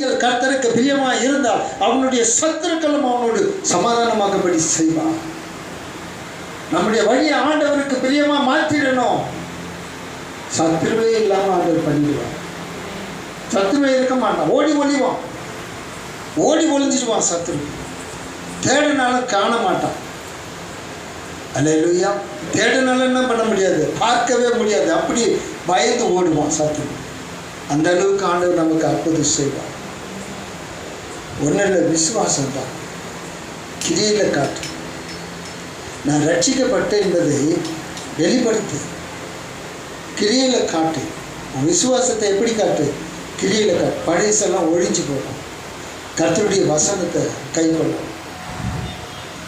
நீங்கள் கர்த்தருக்கு பிரியமா இருந்தால் அவனுடைய சத்துருக்களும் அவனோடு சமாதானமாகபடி செய்வான் நம்முடைய வழியை ஆண்டவருக்கு பிரியமா மாற்றிடணும். சத்துருவே இல்லாம ஆண்டவர் பண்ணிடுவான் சத்துருவே இருக்க மாட்டான். ஓடி ஒளிவான். ஓடி ஒளிஞ்சிடுவான் சத்துரு. தேடினாலும் காண மாட்டான். அல்லையா தேடினாலும் என்ன பண்ண முடியாது? பார்க்கவே முடியாது. அப்படி பயந்து ஓடுவான் சத்துரு. அந்த அளவுக்கு ஆண்டவர் நமக்கு அற்புதம் செய்வார். ஒன்றும் இல்லை விசுவாசம் தான் கிரியில காட்டு. நான் ரட்சிக்கப்பட்டேன் என்பதை வெளிப்படுத்து. கிரியில காட்டு. உன் விசுவாசத்தை எப்படி காட்டு? கிரியில காட்டு. பழையசெல்லாம் ஒழிஞ்சு போகும். கர்த்தருடைய வசனத்தை கை கொள்ளும்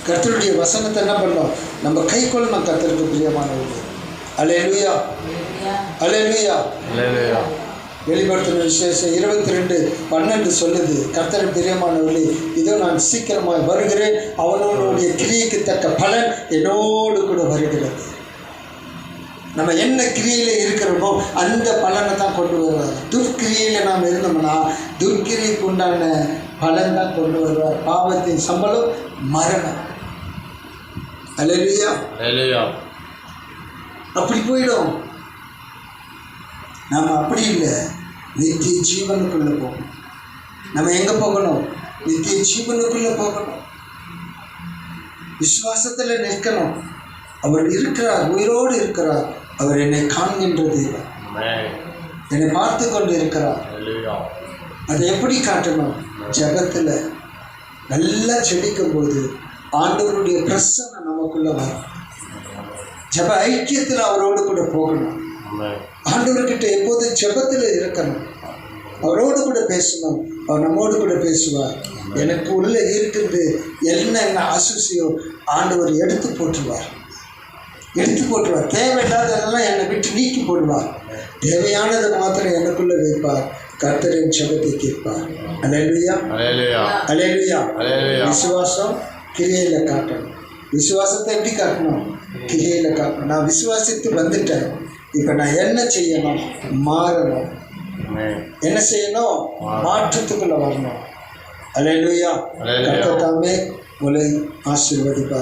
கர்த்தருடைய வசனத்தை என்ன பண்ணோம்? நம்ம கை கொள்ளணும் கர்த்தருக்கு பிரியமானவர்கள். அலையலுயா அலையலுயா அல்லேலூயா வெளிப்படுத்தின விசேஷம் இருபத்தி ரெண்டு பன்னெண்டு சொல்லுது கர்த்தர் பிரியமானவர்களே இதோ நான் சீக்கிரமாய் வருகிறேன். அவனவனுடைய கிரியைக்கு தக்க பலன் என்னோடு கூட வருகிறது. நம்ம என்ன கிரியில இருக்கிறோமோ அந்த பலனை தான் கொண்டு வருவார். துர்க்கிரியில நாம் இருந்தோம்னா துர்க்கிரிக்கு உண்டான பலன் தான் கொண்டு வருவார். பாவத்தின் சம்பளம் மரணம். அல்லேலூயா அப்படி போயிடும். நாம் அப்படி இல்லை. நித்திய ஜீவனுக்குள்ளே போகணும். நம்ம எங்கே போகணும்? நித்திய ஜீவனுக்குள்ளே போகணும். விசுவாசத்தில் நிற்கணும். அவர் இருக்கிறார் உயிரோடு இருக்கிறார். அவர் என்னை காண்கின்ற தெய்வம் என்னை பார்த்து கொண்டு இருக்கிறார். அதை எப்படி காட்டணும்? ஜெபத்தில் நல்லா செடிக்கும் போது ஆண்டவருடைய பிரசன்னம் நமக்குள்ள வரும். ஜெப ஐக்கியத்தில் அவரோடு கூட போகணும். ஆண்டவர்கிட்ட எப்போதும் ஜெபத்தில் இருக்கணும்? அவரோடு கூட பேசணும். அவர் நம்மோடு கூட பேசுவார். எனக்கு உள்ள இருக்குது என்ன என்ன அசுசியோ ஆண்டவர் எடுத்து போட்டுருவார் எடுத்து போட்டுருவார் தேவையில்லாததெல்லாம் என்னை விட்டு நீக்கி போடுவார். தேவையானதை மாத்திரம் எனக்குள்ள வைப்பார். கர்த்தரின் ஜெபத்தை கேட்பார். அலையா அல்லேலூயா அலையா அல்லேலூயா விசுவாசம் கிரியையில காட்டணும். விசுவாசத்தை எப்படி காட்டணும்? கிரியையில காட்டணும். நான் விசுவாசித்து வந்துட்டேன். இப்போ நான் என்ன செய்யணும்? மாறணும். என்ன செய்யணும்? மாற்றத்துக்குள்ள வரணும். அலையா அல்லேலூயா. கர்த்தர் தாமே உங்களை ஆசீர்வதிப்பார்.